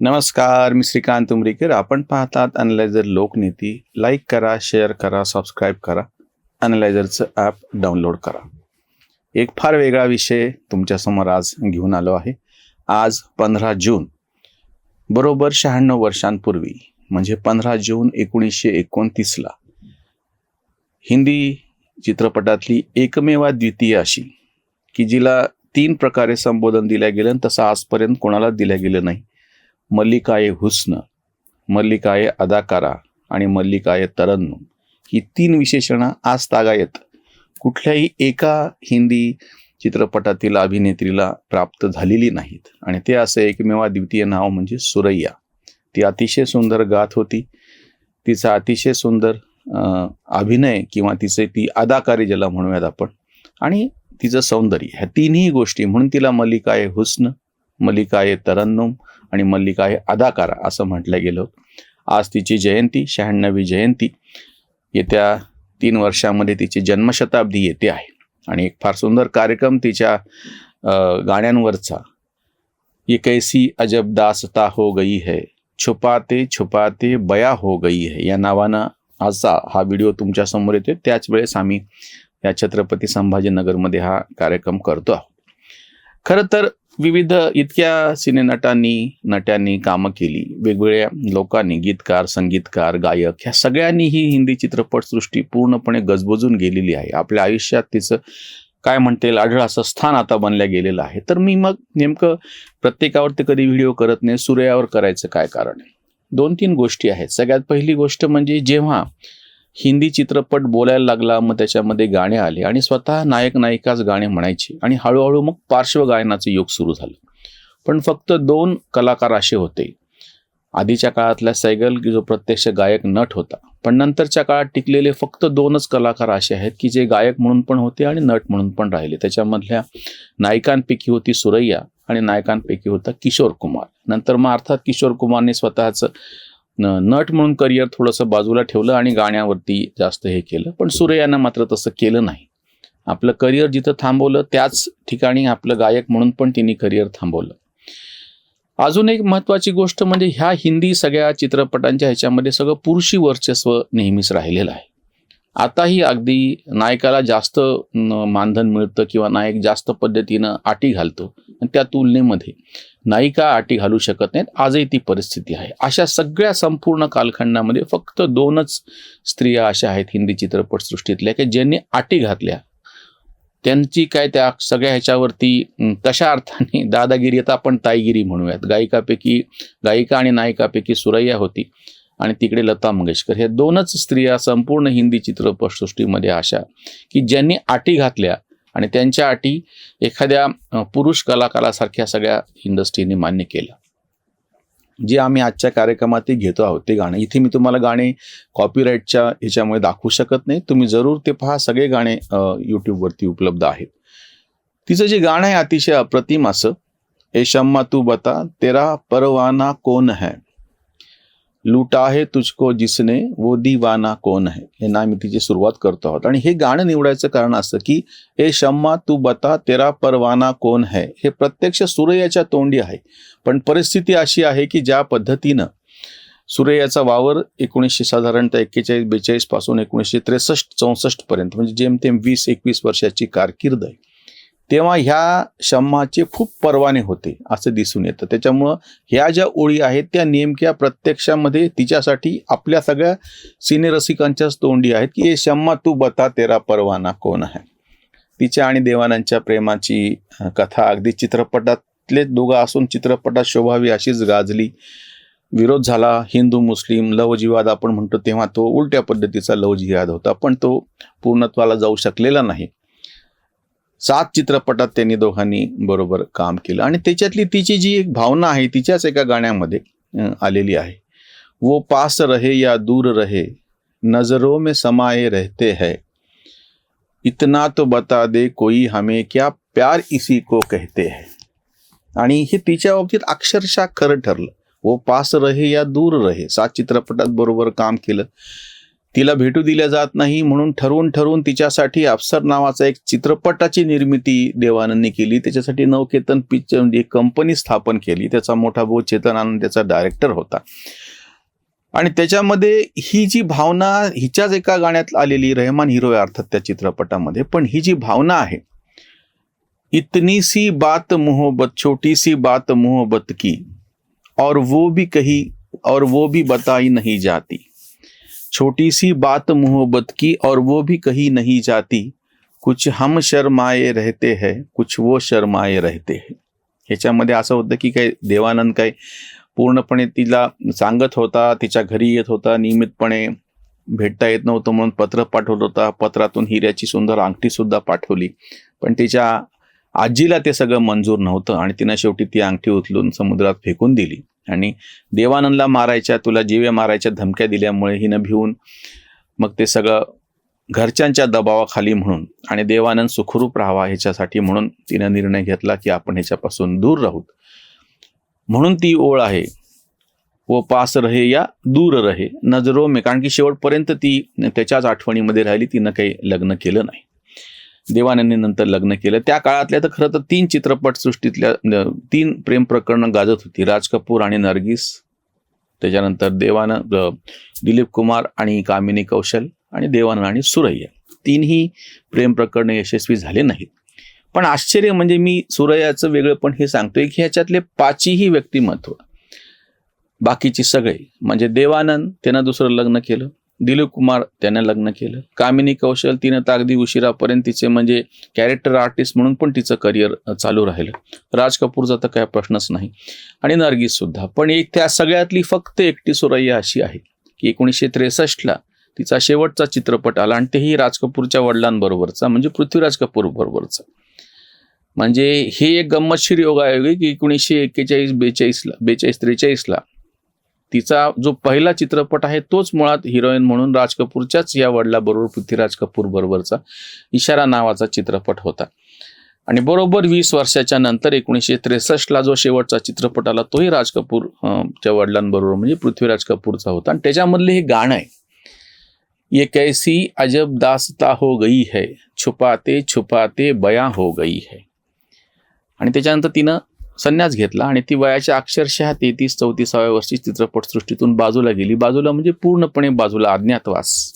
नमस्कार मी श्रीकांत उमरीकर. आपण पाहतात अनलायझर लोकनीती. लाईक करा शेअर करा सबस्क्राईब करा. अनलायझरचं ॲप डाउनलोड करा. एक फार वेगळा विषय तुमच्यासमोर आज घेऊन आलो आहे. आज पंधरा जून बरोबर शहाण्णव वर्षांपूर्वी म्हणजे पंधरा जून एकोणीसशे एकोणतीसला हिंदी चित्रपटातली एकमेवा द्वितीय अशी की जिला तीन प्रकारे संबोधन दिल्या गेलं आणि तसं आजपर्यंत कोणाला दिल्या गेलं नाही. मल्लिकाये हुस्न मल्लिकाये अदाकारा आणि मल्लिकाये तरन्नुम ही तीन विशेषणं आज तागायत कुठल्याही एका हिंदी चित्रपटातील अभिनेत्रीला प्राप्त झालेली नाहीत. आणि ते असं एकमेवा द्वितीय नाव म्हणजे सुरैया. ती अतिशय सुंदर गात होती. तिचा अतिशय सुंदर अभिनय किंवा तिचे ती अदाकारी ज्याला म्हणूयात आपण आणि तिचं सौंदर्य. ह्या तिन्ही गोष्टी म्हणून तिला मल्लिकाये हुस्न मल्लिका आहे तरन्नुम आणि मल्लिका आहे अदाकारा असं म्हटलं गेलं आज तिची जयंती शहाण्णवी जयंती. येत्या तीन वर्षामध्ये तिची जन्मशताब्दी येते आहे. आणि एक फार सुंदर कार्यक्रम तिच्या गाण्यांवरचा. ये कैसी अजब दासता हो गई है छुपाते छुपाते बया हो गई है. या नावानं आजचा हा व्हिडिओ तुमच्यासमोर येतोय. त्याच वेळेस आम्ही या छत्रपती संभाजीनगरमध्ये हा कार्यक्रम करतो आहोत. खरं तर विविध इतक्या सिनेनटांनी नट्यांनी कामं केली. वेगवेगळ्या लोकांनी गीतकार संगीतकार गायक ह्या सगळ्यांनी ही हिंदी चित्रपटसृष्टी पूर्णपणे गजबजून गेलेली आहे. आपल्या आयुष्यात तिचं काय म्हणता येईल आढळ असं स्थान आता बनल्या गेलेलं आहे. तर मी मग नेमकं प्रत्येकावरती कधी व्हिडिओ करत नाही सूर्यावर करायचं काय कारण आहे? दोन तीन गोष्टी आहेत. सगळ्यात पहिली गोष्ट म्हणजे जेव्हा हिंदी चित्रपट बोलायला लागला मग त्याच्यामध्ये गाणे आले आणि स्वतः नायक नायिकाच गाणे म्हणायचे आणि हळूहळू मग पार्श्वगायनाचं युग सुरू झालं. पण फक्त दोन कलाकार असे होते. आधीच्या काळातला सैगल की जो प्रत्यक्ष गायक नट होता पण नंतरच्या काळात टिकलेले फक्त दोनच कलाकार असे आहेत की जे गायक म्हणून पण होते आणि नट म्हणून पण राहिले. त्याच्यामधल्या नायिकांपैकी होती सुरैया आणि नायकांपैकी होता किशोर कुमार. नंतर मग अर्थात किशोर कुमारने स्वतःचं नट म्हणून करिअर थोडंसं बाजूला ठेवलं आणि गाण्यावरती जास्त हे केलं. पण सूर्यानं मात्र तसं केलं नाही. आपलं करिअर जिथं थांबवलं त्याच ठिकाणी आपलं गायक म्हणून पण तिने करिअर थांबवलं. अजून एक महत्त्वाची गोष्ट म्हणजे ह्या हिंदी सगळ्या चित्रपटांच्या ह्याच्यामध्ये सगळं पुरुषी वर्चस्व नेहमीच राहिलेलं आहे. आताही अगदी नायकाला जास्त मानधन मिळतं किंवा नायक जास्त पद्धतीनं आटी घालतो. आणि त्या तुलनेमध्ये. नायिका आटी घालू शकत नाहीत? आजही ती परिस्थिती आहे. अशा सगळ्या संपूर्ण कालखंडामध्ये फक्त दोनच स्त्रिया अशा आहेत हिंदी चित्रपटसृष्टीतल्या की ज्यांनी आटी घातल्या. त्यांची काय त्या सगळ्या ह्याच्यावरती तशा अर्थाने दादागिरी आता आपण ताईगिरी म्हणूयात. गायिकापैकी गायिका आणि नायिकापैकी सुरैया होती आणि तिकडे लता मंगेशकर. ह्या दोनच स्त्रिया संपूर्ण हिंदी चित्रपटसृष्टीमध्ये अशा की ज्यांनी आटी घातल्या आणि त्यांच्या अटी एखाद्या पुरुष कलाकारासारख्या सगळ्या इंडस्ट्रीने मान्य केलं जे आम्ही आजच्या कार्यक्रमात घेतो आहोत ते गाणे. इथे मी तुम्हाला गाणे कॉपीराईटच्या ह्याच्यामुळे दाखवू शकत नाही. तुम्ही जरूर ते पहा. सगळे गाणे यूट्यूबवरती उपलब्ध आहेत. तिचं जे गाणं आहे अतिशय अप्रतिम असं ए शम्मा तू बता तेरा परवाना कोण है? लुटा है तुझको जिसने वो दिवाना कोण है? हे ना तिची सुरुवात करतो आहोत. आणि हे गाणं निवडायचं कारण असं की ए शम्मा तू बता तेरा परवाना कोण है? हे प्रत्यक्ष सूर्याच्या तोंडी आहे. पण परिस्थिती अशी आहे की ज्या पद्धतीनं सूर्याचा वावर एकोणीसशे साधारणतः एक्केचाळीस बेचाळीसपासून एकोणीसशे त्रेसष्ट चौसष्ट पर्यंत म्हणजे जेमतेम वीस एकवीस वर्षाची कारकीर्द आहे. तेव्हा ह्या शम्माचे खूप परवाने होते असं दिसून येतं. त्याच्यामुळं ह्या ज्या ओळी आहेत त्या नेमक्या प्रत्यक्षामध्ये तिच्यासाठी आपल्या सगळ्या सिनेरसिकांच्याच तोंडी आहेत की हे शम्मा तू बता तेरा परवाना कोण आहे? तिच्या आणि देवानंदच्या प्रेमाची कथा अगदी चित्रपटातले दोघं असून चित्रपटात शोभावी अशीच गाजली. विरोध झाला हिंदू मुस्लिम लवजिवाद आपण म्हणतो तेव्हा तो उलट्या पद्धतीचा लवजिवाद होता. पण तो पूर्णत्वाला जाऊ शकलेला नाही. सात चित्रपटात त्यांनी दोघांनी बरोबर काम केलं. आणि त्याच्यातली तिची जी एक भावना आहे तिच्याच एका गाण्यामध्ये आलेली आहे. वो पास रहे या दूर रहे नजरों में समाये रहते है. इतना तो बता दे कोई हमें क्या प्यार इसी को कहते है. आणि हे तिच्या बाबतीत अक्षरशः खरं ठरलं. वो पास रहे या दूर रहे. सात चित्रपटात बरोबर काम केलं. तिला भेटू दिल्या जात नाही म्हणून ठरवून ठरवून तिच्यासाठी अफसर नावाचा एक चित्रपटाची निर्मिती देवानंदने केली. त्याच्यासाठी नवकेतन पिक्चर म्हणजे कंपनी स्थापन केली. त्याचा मोठा भाऊ चेतन आनंद त्याचा डायरेक्टर होता. आणि त्याच्यामध्ये ही जी भावना हिच्याच एका गाण्यात आलेली रहमान हिरो आहे अर्थात त्या चित्रपटामध्ये. पण ही जी भावना आहे इतनी सी बात मोहब्बत छोटी सी बात मोहब्बत की और वो भी कही और वो भी बताई नहीं जाती. छोटी सी बात मोहब्बत की और वो भी कही नहीं जाती। कुछ हम शर्माए रहते हैं कुछ वो शर्माए रहते हैं। ह्याच्यामध्ये असं होतं की काही देवानंद काही पूर्णपणे तिला सांगत होता तिच्या घरी येत होता नियमितपणे भेटता येत नव्हतं म्हणून पत्र पाठवत होता पत्रातून हिऱ्याची सुंदर अंगठी सुद्धा पाठवली. पण तिच्या आजीला ते सगळं मंजूर नव्हतं आणि तिनं शेवटी ती अंगठी उचलून समुद्रात फेकून दिली. आणि देवानंदला मारायच्या तुला जीवे मारायच्या धमक्या दिल्यामुळे हिनं भिवून मग ते सगळं घरच्यांच्या दबावाखाली म्हणून आणि देवानंद सुखरूप राहावा ह्याच्यासाठी म्हणून तिनं निर्णय घेतला की आपण ह्याच्यापासून दूर राहूत म्हणून ती ओळ आहे व पास रहे या दूर रहे नजरो मे. कारण की शेवटपर्यंत ती त्याच्याच आठवणीमध्ये राहिली तिनं काही लग्न केलं नाही. देवानंदने नंतर लग्न केलं. त्या काळातल्या तर खरं तर तीन चित्रपट सृष्टीतल्या तीन प्रेम प्रकरणं गाजत होती. राज कपूर आणि नरगिस त्याच्यानंतर देवानंद दिलीप कुमार आणि कामिनी कौशल आणि देवानंद आणि सुरैया. तीनही प्रेम प्रकरणं यशस्वी झाले नाहीत. पण आश्चर्य म्हणजे मी सुरैयाचं वेगळं पण हे सांगतोय की ह्याच्यातले पाचही व्यक्तिमत्व बाकीची सगळे म्हणजे देवानंद त्यानं दुसरं लग्न केलं दिलीप कुमार त्याने लग्न केलं. कामिनी कौशल तिनं तर अगदी उशिरापर्यंत तिचे म्हणजे कॅरेक्टर आर्टिस्ट म्हणून पण तिचं करिअर चालू राहिलं. राज कपूरचा तर काय प्रश्नच नाही. आणि नर्गिस सुद्धा. पण एक त्या सगळ्यातली फक्त एकटी सुरैया अशी आहे की एकोणीसशे त्रेसष्टला तिचा शेवटचा चित्रपट आला आणि तेही राज कपूरच्या वडिलांबरोबरचा म्हणजे पृथ्वीराज कपूर बरोबरचा. म्हणजे हे एक गंमतशीर योगायोग आहे की एकोणीसशे एक्केचाळीस बेचाळीसला बेचाळीस त्रेचाळीसला तिचा जो पहिला चित्रपट आहे तोच मुळात हिरोईन म्हणून राज कपूरच्याच या वडिलाबरोबर पृथ्वीराज कपूर बरोबरचा इशारा नावाचा चित्रपट होता. आणि बरोबर वीस वर्षाच्या नंतर एकोणीसशे त्रेसष्टला जो शेवटचा चित्रपट आला तोही राज कपूर च्या वडिलांबरोबर म्हणजे पृथ्वीराज कपूरचा होता. आणि त्याच्यामधले हे गाणं आहे. ये कैसी अजब दास्ता हो गई है छुपाते छुपाते बया हो गई है. आणि त्याच्यानंतर तिनं संन्यास घेतला आणि ती वयाच्या अक्षरशः तेहतीस चौतीसाव्या वर्षी चित्रपटसृष्टीतून बाजूला गेली. बाजूला म्हणजे पूर्णपणे बाजूला अज्ञातवास.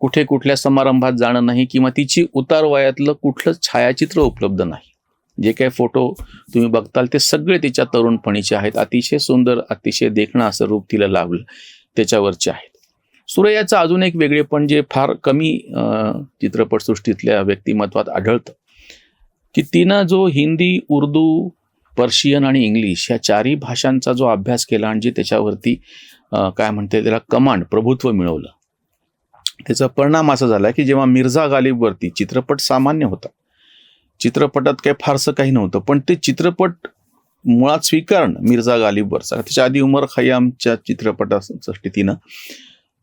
कुठे कुठल्या समारंभात जाणं नाही किंवा तिची उतार वयातलं कुठलंच छायाचित्र उपलब्ध नाही. जे काही फोटो तुम्ही बघताल ते सगळे तिच्या तरुणपणीचे आहेत. अतिशय सुंदर अतिशय देखणं असं रूप तिला लाभलं त्याच्यावरचे आहेत. सूर्याचं अजून एक वेगळेपण जे फार कमी चित्रपटसृष्टीतल्या व्यक्तिमत्वात आढळतं की तिनं जो हिंदी उर्दू पर्शियन आणि इंग्लिश ह्या चारही भाषांचा जो अभ्यास केला आणि जे त्याच्यावरती काय म्हणते त्याला कमांड प्रभुत्व मिळवलं. त्याचा परिणाम असा झाला की जेव्हा मिर्झा गालिबवरती चित्रपट सामान्य होता. चित्रपटात काही फारसं काही नव्हतं पण ते चित्रपट मुळात स्वीकारणं मिर्झा गालिबवरचा त्याच्या आधी उमर खयामच्या चित्रपटासाठी तिनं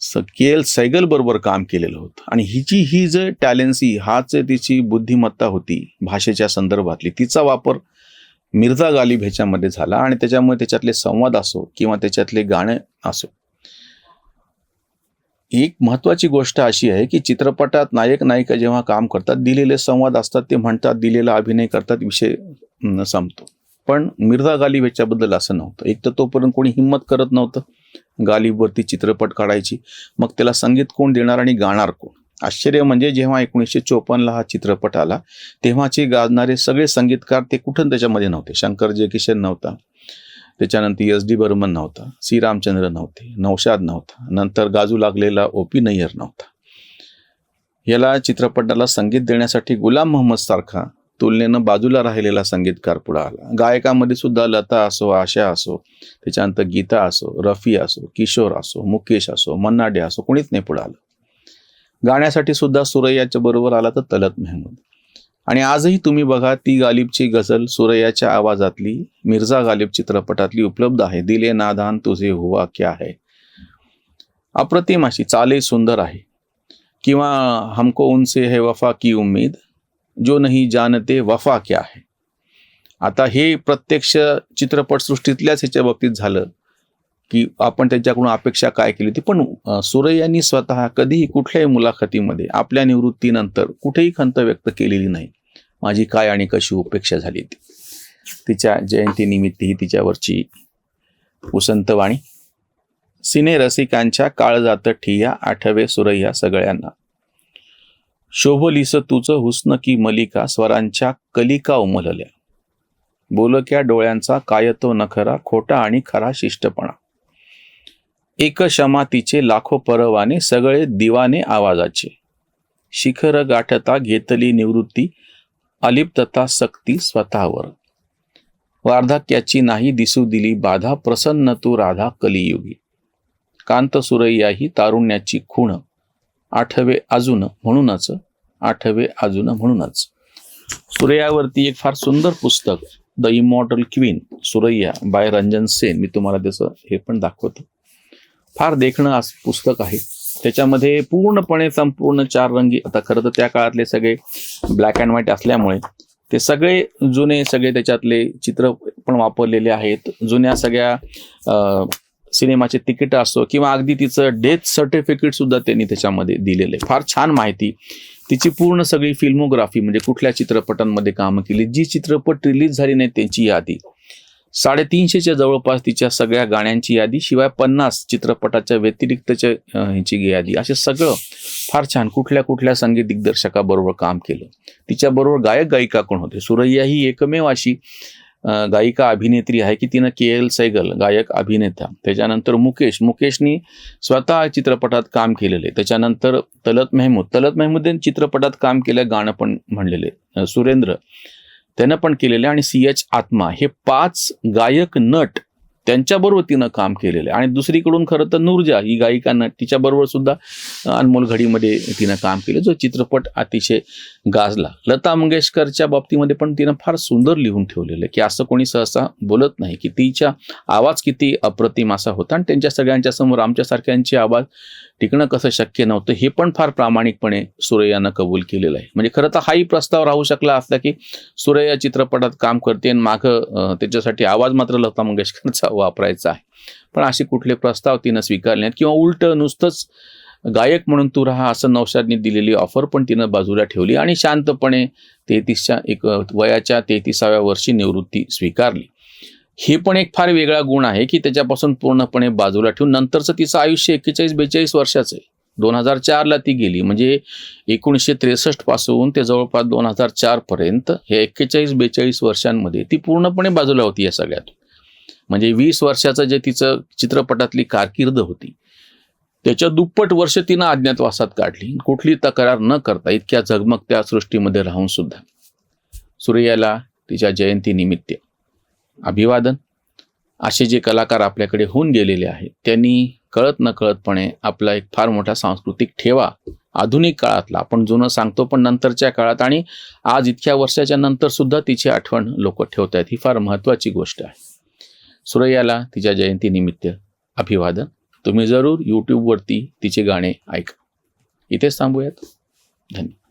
स के एल सैगल बरोबर काम केलेलं होतं. आणि हिची ही जे टॅलेन्सी हाच तिची बुद्धिमत्ता होती भाषेच्या संदर्भातली तिचा वापर मिर्झा गालिब ह्याच्यामध्ये झाला आणि त्याच्यामुळे त्याच्यातले संवाद असो किंवा त्याच्यातले गाणे असो. एक महत्वाची गोष्ट अशी आहे की चित्रपटात नायक नायिका जेव्हा काम करतात दिलेले संवाद असतात ते म्हणतात दिलेला अभिनय करतात विषय संपतो. पण मिर्झा गालिब ह्याच्याबद्दल असं नव्हतं. एक तर तोपर्यंत कोणी हिंमत करत नव्हतं गालिबवरती चित्रपट काढायची. मग त्याला संगीत कोण देणार आणि गाणार कोण? आश्चर्य म्हणजे जेव्हा एकोणीसशे चोपन्नला हा चित्रपट आला तेव्हाचे गाजणारे सगळे संगीतकार ते कुठून त्याच्यामध्ये नव्हते. शंकर जयकिशन नव्हता. त्याच्यानंतर एस डी बर्मन नव्हता. सी रामचंद्र नव्हते. नौशाद नव्हता. नंतर गाजू लागलेला ओ पी नय्यर नव्हता. याला चित्रपटाला संगीत देण्यासाठी गुलाम मोहम्मद सारखा तुलनेनं बाजूला राहिलेला संगीतकार पुढे आला. गायकामध्ये सुद्धा लता असो आशा असो त्याच्यानंतर गीता असो रफी असो किशोर असो मुकेश असो मन्नाडे असो कोणीच नाही पुढे आलं. गाण्यासाठी सुद्धा सुरैयाच्या बरोबर आला तर तलत मेहमूद. आणि आजही तुम्ही बघा ती गालिबची गझल सुरैयाच्या आवाजातली मिर्झा गालिब चित्रपटातली उपलब्ध आहे. दिले नादान तुझे हुवा क्या है? अप्रतिम अशी चाले सुंदर आहे. किंवा हमको उनसे है वफा की उम्मीद जो नाही जानते वफा क्या है? आता हे प्रत्यक्ष चित्रपटसृष्टीतल्याच ह्याच्या बाबतीत झालं. की आपण त्यांच्याकडून अपेक्षा काय केली होती पण अ, सुरैयांनी स्वतः कधीही कुठल्याही मुलाखतीमध्ये आपल्या निवृत्तीनंतर कुठेही खंत व्यक्त केलेली नाही. माझी काय आणि कशी उपेक्षा झाली ती. तिच्या जयंतीनिमित्त ही तिच्यावरची उसंतवाणी. सिने रसिकांच्या काळजात ठिया आठवे सुरैया सगळ्यांना. शोभलीस तुझं हुस्न की मलिका स्वरांच्या कलिका उमलल्या. बोलक्या डोळ्यांचा कायतो नखरा खोटा आणि खरा शिष्टपणा. एक शमातीचे लाखो परवाने सगळे दिवाने आवाजाचे. शिखर गाठता घेतली निवृत्ती अलिप्तता सक्ती स्वतःवर. वार्धक्याची नाही दिसू दिली बाधा प्रसन्न तू राधा कलियुगी. कांत सुरैया ही तारुण्याची खूण. आठवे अजून म्हणूनच आठवे अजून म्हणूनच. सुरैयावरती एक फार सुंदर पुस्तक the immortal queen Suraiya by Ranjan Sen. मी तुम्हाला त्याचं हे पण दाखवतो. फार देखणं आज पुस्तक आहे. त्याच्यामध्ये पूर्णपणे संपूर्ण चार रंगी आता खरं तर त्या काळातले सगळे ब्लॅक अँड व्हाईट असल्यामुळे ते सगळे जुने सगळे त्याच्यातले चित्र पण वापरलेले आहेत. जुन्या सगळ्या सिनेमाचे तिकीट असो किंवा अगदी तिचं डेथ सर्टिफिकेट सुद्धा त्यांनी त्याच्यामध्ये दिलेलं. आहे फार छान माहिती. तिची पूर्ण सगळी फिल्मोग्राफी म्हणजे कुठल्या चित्रपटांमध्ये कामं केली जी चित्रपट रिलीज झाली नाही त्यांची यादी. साडेतीनशेच्या जवळपास तिच्या सगळ्या गाण्यांची यादी शिवाय पन्नास चित्रपटाच्या व्यतिरिक्तच्या ह्याची यादी. असे सगळं फार छान कुठल्या कुठल्या संगीत दिग्दर्शकाबरोबर काम केलं. तिच्याबरोबर गायक गायिका कोण होते? सुरैया ही एकमेव अशी गायिका अभिनेत्री आहे की तिनं के एल सैगल गायक अभिनेता. त्याच्यानंतर मुकेश. मुकेशनी स्वतः चित्रपटात काम केलेले. त्याच्यानंतर तलत मेहमूद. तलत मेहमूदने चित्रपटात काम केलं गाणं पण म्हणलेले. सुरेंद्र. त्यानं पण केलेले आणि सी एच आत्मा हे पाच गायक नट त्यांच्याबरोबर तिनं काम केलेलं आहे. आणि दुसरीकडून खरं तर नूरजा ही गायिकांना तिच्याबरोबर सुद्धा अनमोल घडीमध्ये तिनं काम केलं जो चित्रपट अतिशय गाजला. लता मंगेशकरच्या बाबतीमध्ये पण तिनं फार सुंदर लिहून ठेवलेलं आहे की असं कोणी सहसा बोलत नाही की तिच्या आवाज किती अप्रतिम असा होता आणि त्यांच्या सगळ्यांच्या समोर आमच्यासारख्यांची आवाज टिकणं कसं शक्य नव्हतं हे पण फार प्रामाणिकपणे सुरैयानं कबूल केलेलं आहे. म्हणजे खरं तर हाही प्रस्ताव राहू शकला असला की सुरैया चित्रपटात काम करते आणि मागं त्याच्यासाठी आवाज मात्र लता मंगेशकरचा वापरायचा आहे. पण असे कुठले प्रस्ताव तिनं स्वीकारले किंवा उलट नुसतंच गायक म्हणून तू राहा असं नौशादनी दिलेली ऑफर पण तिनं बाजूला ठेवली आणि शांतपणे तेहतीसच्या एक वयाच्या तेहतीसाव्या वर्षी निवृत्ती स्वीकारली. हे पण एक फार वेगळा गुण आहे की त्याच्यापासून पूर्णपणे बाजूला ठेवून नंतरचं तिचं आयुष्य एक्केचाळीस बेचाळीस वर्षाचं आहे. दोन हजार चारला ती गेली. म्हणजे एकोणीसशे त्रेसष्टपासून ते जवळपास दोन हजार चार पर्यंत हे एक्केचाळीस बेचाळीस वर्षांमध्ये ती पूर्णपणे बाजूला होती या सगळ्यात. म्हणजे वीस वर्षाचं जे तिचं चित्रपटातली कारकीर्द होती त्याच्या दुप्पट वर्ष तिनं अज्ञातवासात काढली. कुठली तक्रार न करता इतक्या झगमगत्या सृष्टीमध्ये राहून सुद्धा. सूर्याला तिच्या जयंतीनिमित्त अभिवादन. असे जे कलाकार आपल्याकडे होऊन गेलेले आहेत त्यांनी कळत नकळतपणे आपला एक फार मोठा सांस्कृतिक ठेवा आधुनिक काळातला. आपण जुनं सांगतो पण नंतरच्या काळात आणि आज इतक्या वर्षाच्या नंतर सुद्धा तिची आठवण लोक ठेवत आहेत ही फार महत्त्वाची गोष्ट आहे. सुरैयाला तिच्या जयंतीनिमित्त अभिवादन. तुम्ही जरूर यूट्यूबवरती तिचे गाणे ऐका. इथेच थांबूयात. धन्यवाद.